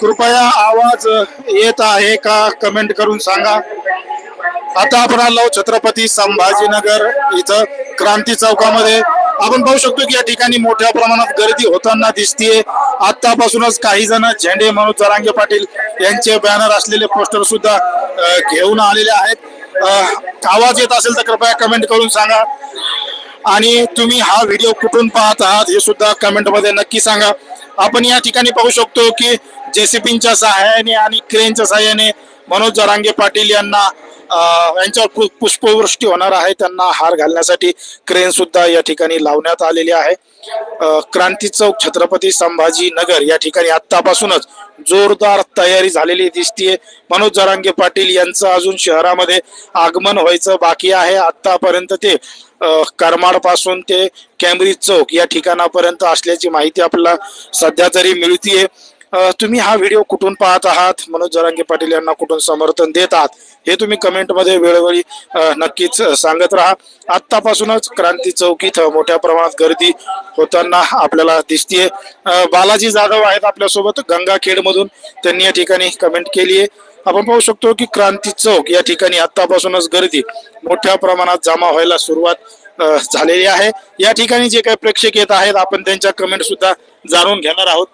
कृपया आवाज येत आहे का कमेंट करून सांगा. आता आपण आलो छत्रपती संभाजीनगर इथं क्रांती चौकामध्ये. आपण पाहू शकतो की या ठिकाणी मोठ्या प्रमाणात गर्दी होताना दिसतीये. आतापासूनच काही जण झेंडे मनोज जरांगे पाटील यांचे बॅनर असलेले पोस्टर सुद्धा घेऊन आलेले आहेत. आवाज येत असेल तर कृपया कमेंट करून सांगा. आणि तुम्ही हा व्हिडिओ कुठून पाहत आहात हे सुद्धा कमेंटमध्ये नक्की सांगा. आपण या ठिकाणी पाहू शकतो की जेसीपींच्या सहाय्याने आणि क्रेनच्या सहाय्याने मनोज जरांगे पाटील यांना यांच्यावर पु- पुष्पवृष्टी होणार आहे. त्यांना हार घालण्यासाठी क्रेन सुद्धा या ठिकाणी लावण्यात आलेली आहे. क्रांती चौक छत्रपती संभाजी नगर या ठिकाणी आत्तापासूनच जोरदार तयारी झालेली दिसतीये. मनोज जरांगे पाटील यांचं अजून शहरामध्ये आगमन व्हायचं बाकी आहे. आतापर्यंत ते करमाडपासून ते कॅम्ब्रिज चौक या ठिकाणापर्यंत असल्याची माहिती आपल्याला सध्या तरी मिळतीये. तुम्ही हा व्हिडिओ कुठून पाहत आहात? मनोज जरांगे पाटील यांना कुठून समर्थन देत आहात? हे तुम्ही कमेंटमध्ये वेळोवेळी नक्कीच सांगत राहा. आत्तापासूनच क्रांती चौक इथं मोठ्या प्रमाणात गर्दी होताना आपल्याला दिसतीये. बालाजी जाधव आहेत आपल्यासोबत. गंगाखेडमधून त्यांनी या ठिकाणी कमेंट केली आहे आपण पाहू शकतो की क्रांती चौक या ठिकाणी आतापासूनच गर्दी मोठ्या प्रमाणात जमा व्हायला सुरुवात झालेली आहे. या ठिकाणी जे काही प्रेक्षक येत आहेत आपण त्यांच्या कमेंट सुद्धा जाणून घेणार आहोत.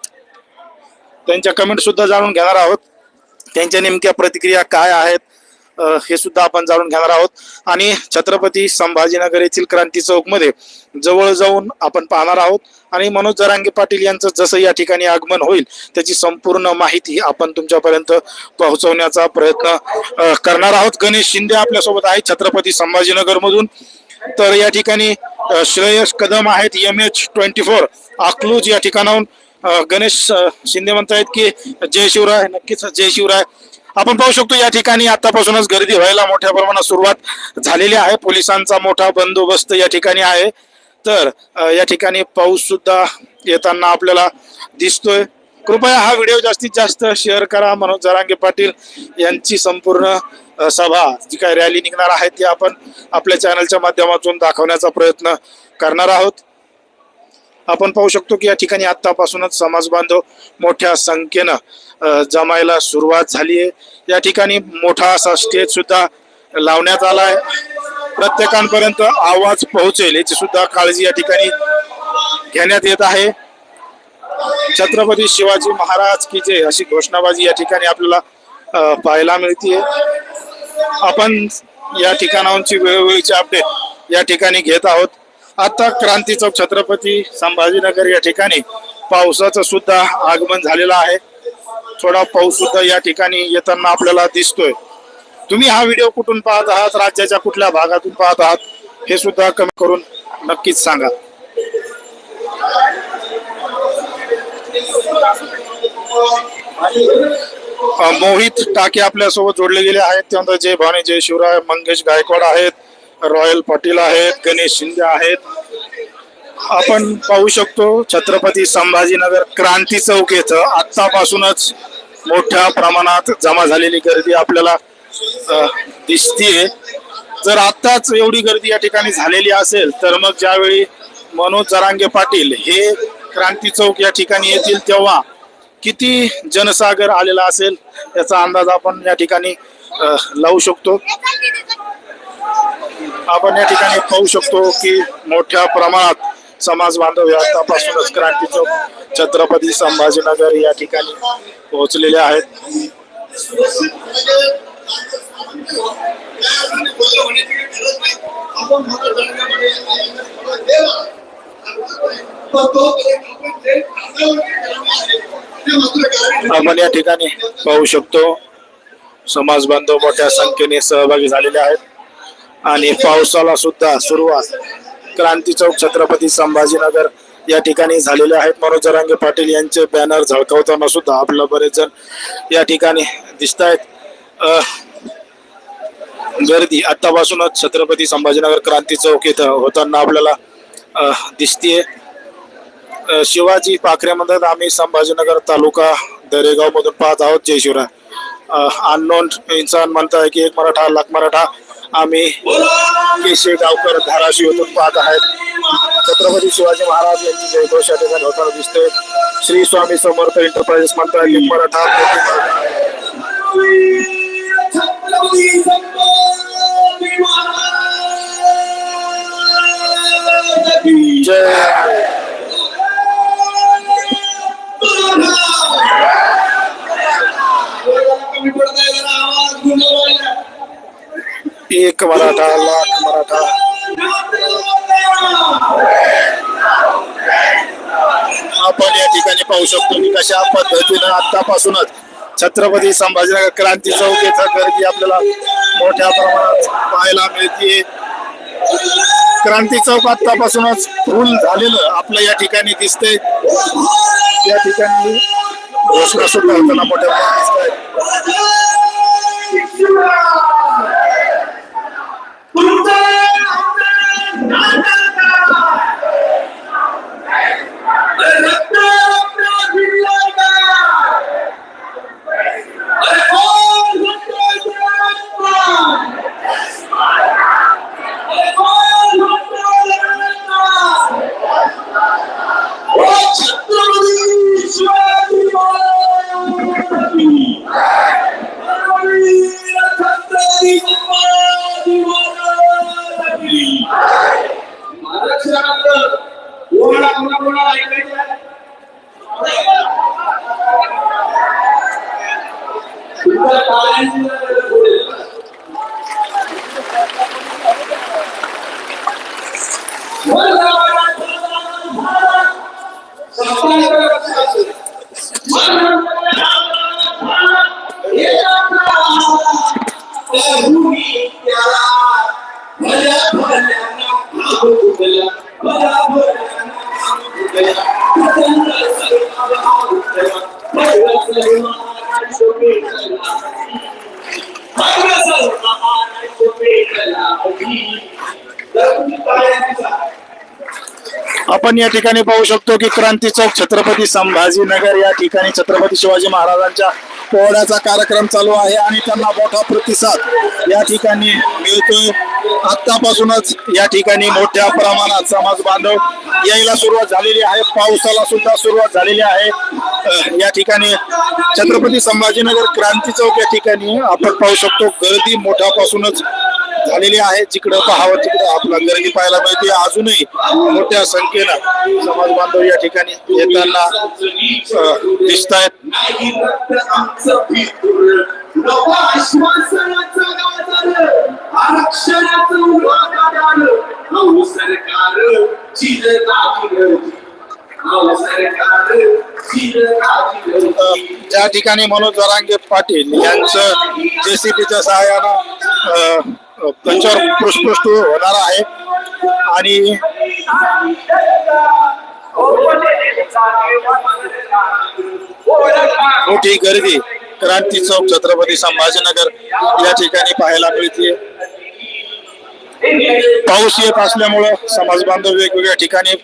त्यांच्या कमेंट सुद्धा जाणून घेणार आहोत. त्यांच्या नेमक्या प्रतिक्रिया काय आहेत? हे सुद्धा आपण जाणून घेणार आहोत. आणि छत्रपती संभाजीनगर येथील क्रांती चौकमध्ये जवळ जाऊन आपण पाहणार आहोत. आणि मनोज जरांगे पाटील यांचं जसं या ठिकाणी आगमन होईल त्याची संपूर्ण माहिती आपण तुमच्यापर्यंत पोहोचवण्याचा प्रयत्न करणार आहोत. गणेश शिंदे आपल्यासोबत आहेत छत्रपती संभाजीनगर मधून तर या ठिकाणी श्रेयस कदम आहेत M H twenty four Akluj या ठिकाणाहून. गणेश शिंदे म्हणतायत की जय शिवराय नक्कीच जय शिवराय. आपण पाहू शकतो या ठिकाणी आतापासूनच गर्दी व्हायला मोठ्या प्रमाणात सुरुवात झालेली आहे. पोलिसांचा मोठा बंदोबस्त या ठिकाणी आहे. तर या ठिकाणी पाऊस सुद्धा येताना आपल्याला दिसतोय. कृपया हा व्हिडिओ जास्तीत जास्त शेअर करा. मनोज जरांगे पाटील यांची संपूर्ण सभा जी काय रॅली निघणार आहे ती आपण आपल्या चॅनलच्या माध्यमातून दाखवण्याचा प्रयत्न करणार आहोत. आपण पाहू शकतो की या ठिकाणी आतापासूनच समाज बांधव मोठ्या संख्येनं जमायला सुरुवात झाली आहे. या ठिकाणी मोठा असा स्टेज सुद्धा लावण्यात आला आहे. प्रत्येकांपर्यंत आवाज पोहोचेल याची सुद्धा काळजी या ठिकाणी घेण्यात येत आहे. छत्रपती शिवाजी महाराज की जे अशी घोषणाबाजी या ठिकाणी आपल्याला पाहायला मिळतीये. आपण या ठिकाणांची वेळोवेळीची अपडेट या ठिकाणी घेत आहोत. आता क्रांती चौक छत्रपती संभाजीनगर या ठिकाणी पावसाचं सुद्धा आगमन झालेलं आहे. थोडा पाऊस सुद्धा या ठिकाणी येताना आपल्याला दिसतोय. तुम्ही हा व्हिडिओ कुठून पाहत आहात राज्याच्या कुठल्या भागातून पाहत आहात हे सुद्धा कमी करून नक्कीच सांगा. मोहित टाके आपल्यासोबत जोडले गेले आहेत. त्यानंतर जय भाने जय शिवराय मंगेश गायकवाड आहेत रॉयल पाटील आहेत गणेश शिंदे आहेत. आपण पाहू शकतो छत्रपती संभाजीनगर क्रांती चौक येथं आत्तापासूनच मोठ्या प्रमाणात जमा झालेली गर्दी आपल्याला दिसतीये. जर आत्ताच एवढी गर्दी या ठिकाणी झालेली असेल तर मग ज्यावेळी मनोज जरांगे पाटील हे क्रांती चौक या ठिकाणी येतील तेव्हा किती जनसागर आलेला असेल याचा अंदाज आपण या ठिकाणी लावू शकतो. आपण या ठिकाणी पाहू शकतो की मोठ्या प्रमाणात समाज बांधव हे आतापासूनच क्रांती चौक छत्रपती संभाजीनगर या ठिकाणी पोहोचलेले आहेत. आपण या ठिकाणी पाहू शकतो समाज बांधव मोठ्या संख्येने सहभागी झालेले आहेत. आणि पावसाला सुद्धा सुरुवात क्रांती चौक छत्रपती संभाजीनगर या ठिकाणी झालेले आहेत. मनोज जरांगे पाटील यांचे बॅनर झळकावताना सुद्धा आपल्याला बरेच जण या ठिकाणी दिसत आहेत गर्दी आतापासूनच छत्रपती संभाजीनगर क्रांती चौक इथं होताना आपल्याला दिसतीये. शिवाजी पाखरे म्हणतात आम्ही संभाजीनगर तालुका दरेगाव मधून पाहत आहोत. जय शिवराय. अननोन इन्सान म्हणताय की एक मराठा लाख मराठा आम्ही केशे गावकर धाराशिव येथून पाहत आहेत. छत्रपती शिवाजी महाराज यांची जयघोष या ठिकाणी होताना दिसते श्री स्वामी समर्थ एंटरप्राइजेस म्हणतात मराठा. जय एक मराठा लाख मराठा. आपण या ठिकाणी पाहू शकतो की कशा पद्धतीनं आतापासूनच छत्रपती संभाजीनगर क्रांती चौक येथे गर्दी आपल्याला मोठ्या प्रमाणात पाहायला मिळते क्रांती चौक आतापासूनच फुल झालेलं आपलं या ठिकाणी दिसतंय. या ठिकाणी घोषणा सुद्धा होताना मोठ्या प्रमाणात दिसत Thank you. आपण या ठिकाणी पाहू शकतो की क्रांती चौक छत्रपती संभाजीनगर या ठिकाणी छत्रपती शिवाजी महाराजांच्या पोहण्याचा कार्यक्रम चालू आहे आणि त्यांना मोठा प्रतिसाद या ठिकाणी मिळतोय. आतापासूनच या ठिकाणी मोठ्या प्रमाणात समाज बांधव यायला सुरुवात झालेली आहे. पावसाला सुद्धा सुरुवात झालेली आहे. या ठिकाणी छत्रपती संभाजीनगर क्रांती चौक या ठिकाणी आपण पाहू शकतो. गर्दी मोठ्यापासूनच झालेली आहे. जिकडं पाहावं तिकडं आपला गर्दी पाहायला मिळते अजूनही मोठ्या संख्येनं समाज बांधव या ठिकाणी येताना दिसत आहेत त्या ज्या ठिकाणी मनोज जरांगे पाटील यांचं जेसीबीच्या सहाय्यानं त्यांच्यावर पृष्पृष्ट होणार आहे. आणि मोठी गर्दी क्रांती चौक छत्रपती संभाजीनगर या ठिकाणी पाहायला मिळते. पाऊस येत असल्यामुळं समाज बांधव वेगवेगळ्या ठिकाणी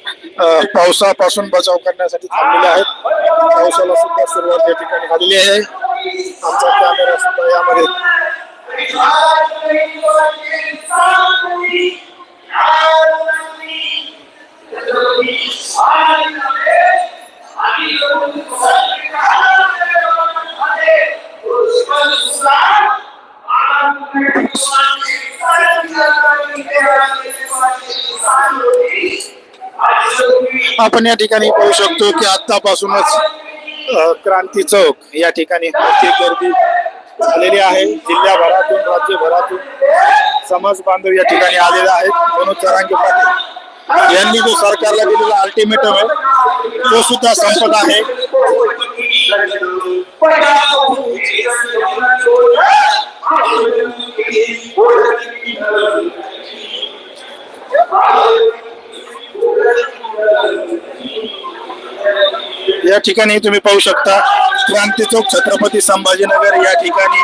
पावसापासून बचाव करण्यासाठी थांबलेले आहेत. पावसाला सुद्धा सुरुवात या ठिकाणी झालेली आहे. आमचा कॅमेरा सुद्धा यामध्ये आपण या ठिकाणी पाहू शकतो की आतापासूनच अ, क्रांती चौक या ठिकाणी मोठी गर्दी झालेली आहे. जिल्ह्याभरातून, राज्यभरातून समाज बांधव या ठिकाणी आलेले मनोज जो सरकारला दिलेला अल्टिमेटम आहे तो सुद्धा संपत आहे. या ठिकाणी तुम्ही पाहू शकता क्रांति चौक छत्रपति संभाजीनगर या ठिकाणी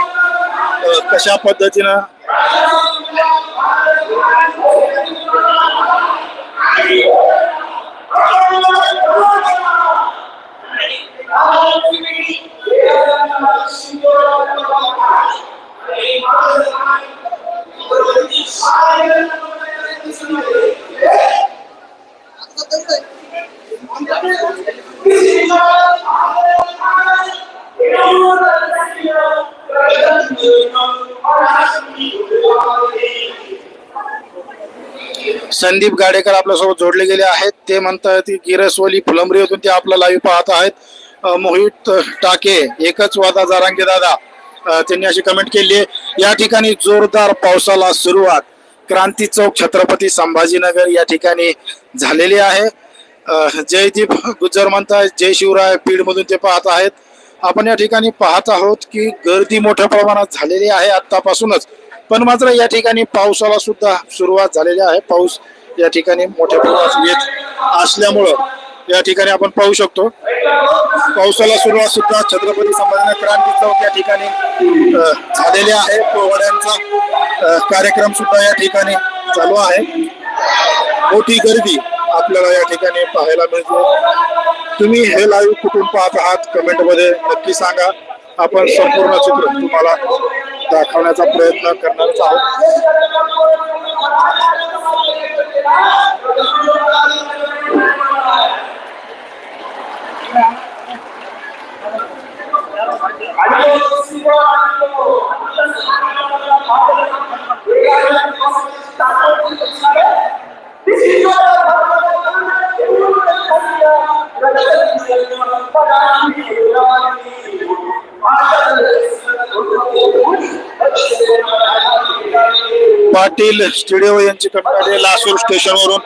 कशा पद्धतीनं संदीप गाडेकर आपल्यासोबत जोडले गेले आहेत. ते म्हणतात की गिरसवली फुलंबरी होतून ते आपला लाईव्ह पाहत आहेत. मोहित टाके एकच वादा जारांगे दादा. त्यांनी अशी कमेंट केली आहे. या ठिकाणी जोरदार पावसाला सुरुवात. क्रांती चौक छत्रपती संभाजीनगर या ठिकाणी झालेली आहे. जयदीप गुज्जर म्हणताय जय शिवराय बीडमधून ते पाहत आहेत. आपण या ठिकाणी पाहत आहोत की गर्दी मोठ्या प्रमाणात झालेली आहे आतापासूनच पण मात्र या ठिकाणी पावसाला सुद्धा सुरुवात झालेली आहे. पाऊस या ठिकाणी मोठ्या प्रमाणात येत असल्यामुळं या ठिकाणी आपण पाहू शकतो. पावसाला सुरुवात सुद्धा छत्रपती संभाजीनगर क्रांती चौक या ठिकाणी झालेली झालेले आहे. पोवाड्यांचा कार्यक्रम सुद्धा या ठिकाणी चालू आहे. मोठी गर्दी आपल्याला या ठिकाणी पाहायला मिळतो तुम्ही हे लाईव्ह कुठून पाहत आहात? कमेंटमध्ये नक्की सांगा. आपण संपूर्ण चित्र तुम्हाला दाखवण्याचा प्रयत्न करणारच आहोत. पाटील स्टुडिओ यांची कमिटी लासूर स्टेशनवरून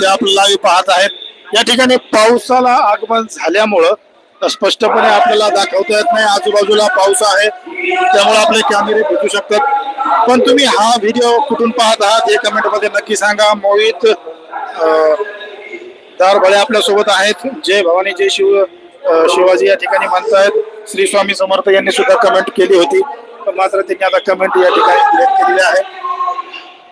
ते आपल्याला पाहत आहेत. या ठिकाणी पावसाला आगमन झाल्यामुळं स्पष्टपणे आपल्याला दाखवता येत नाही. आजूबाजूला पाऊस आहे. त्यामुळे आपले कॅमेरे भेटू शकतात. पण तुम्ही हा व्हिडिओ कुठून पाहत आहात हे कमेंटमध्ये नक्की सांगा. मोहित दारभळे आपल्यासोबत आहेत. जय भवानी जय शिव शिवाजी या ठिकाणी म्हणतायत. श्री स्वामी समर्थ यांनी सुद्धा कमेंट केली होती. मात्र त्यांनी आता कमेंट या ठिकाणी डिलीट केलेली आहे.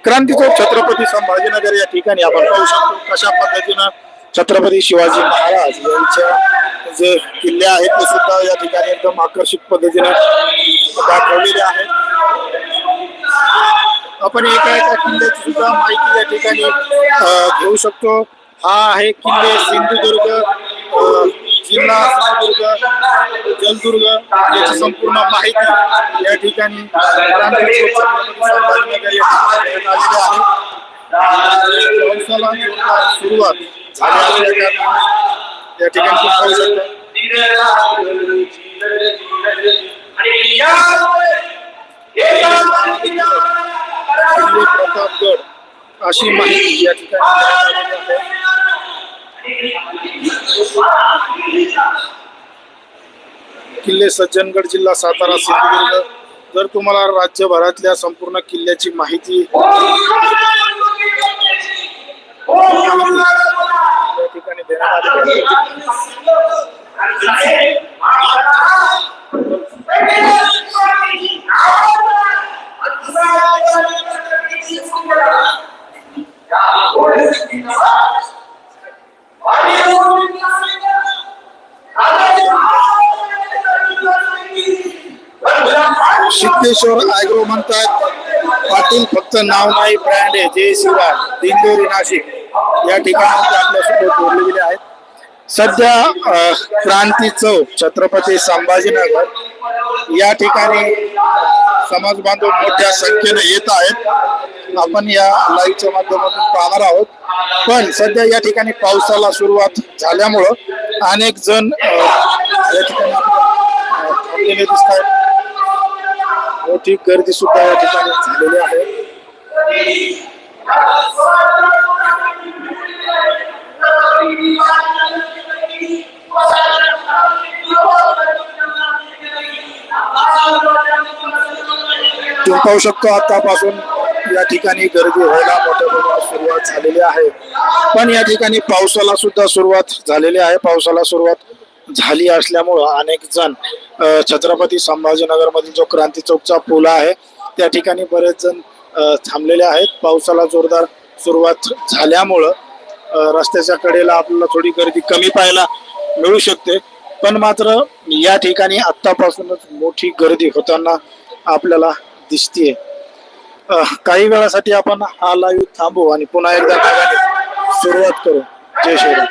क्रांती चौक छत्रपती संभाजीनगर या ठिकाणी आपण पाहू शकतो. कशा पद्धतीनं छत्रपती शिवाजी महाराज यांच्या जे किल्ले आहेत ते सुद्धा या ठिकाणी एकदम आकर्षक पद्धतीने दाखवलेले आहेत. आपण एका एका किल्ल्याची सुद्धा माहिती या ठिकाणी घेऊ शकतो. हा आहे किल्ले सिंधुदुर्ग जिल्हा सिंधुदुर्ग जलदुर्ग याची संपूर्ण माहिती या ठिकाणी क्रांती चौक छत्रपती संभाजीनगर या ठिकाणी देण्यात आलेली आहे पावसाला जोरदार सुरुवात झाली असल्या कारणाने या ठिकाणी तुम्ही पाहू शकता किल्ले प्रतापगड अशी माहिती या ठिकाणी देण्यात आलेली आहे किल्ले सज्जनगड जिल्हा सातारा सिंधुदुर्ग. जर तुम्हाला राज्यभरातल्या संपूर्ण किल्ल्याची माहिती या ठिकाणी देण्यात आलेली सिद्धेश्वर ऍग्रो म्हणतात. पाटील फक्त नाव नाही ब्रँड आहे. जय शिवाय दिंडोरी नाशिक. या ठिकाणी ते आपल्यासोबत जोडले गेले आहेत. सध्या क्रांती चौक छत्रपती संभाजीनगर या ठिकाणी समाज बांधव मोठ्या संख्येने येत आहेत. आपण या लाईव्हच्या माध्यमातून पाहणार आहोत. पण सध्या या ठिकाणी पावसाला सुरुवात झाल्यामुळं अनेक जण या ठिकाणी मोठी गर्दी सुद्धा या ठिकाणी झालेली आहे. तुम्ही पाहू शकतो आतापासून या ठिकाणी गर्दी व्हायला मोठ्या प्रमाणात सुरुवात झालेली आहे. पण या ठिकाणी पावसाला सुद्धा सुरुवात झालेली आहे. पावसाला सुरुवात झाली असल्यामुळं अनेक जण छत्रपती संभाजीनगरमधील जो क्रांती चौकचा पूल आहे त्या ठिकाणी बरेच जण थांबलेले आहेत. पावसाला जोरदार सुरुवात झाल्यामुळं रस्त्याच्या कडेला आपल्याला थोडी गर्दी कमी पाहायला मिळू शकते. पण मात्र या ठिकाणी आत्तापासूनच मोठी गर्दी होताना आपल्याला दिसतीये. काही वेळासाठी आपण हा लाईव्ह थांबू आणि पुन्हा एकदा सुरुवात करू. जय श्रीराम.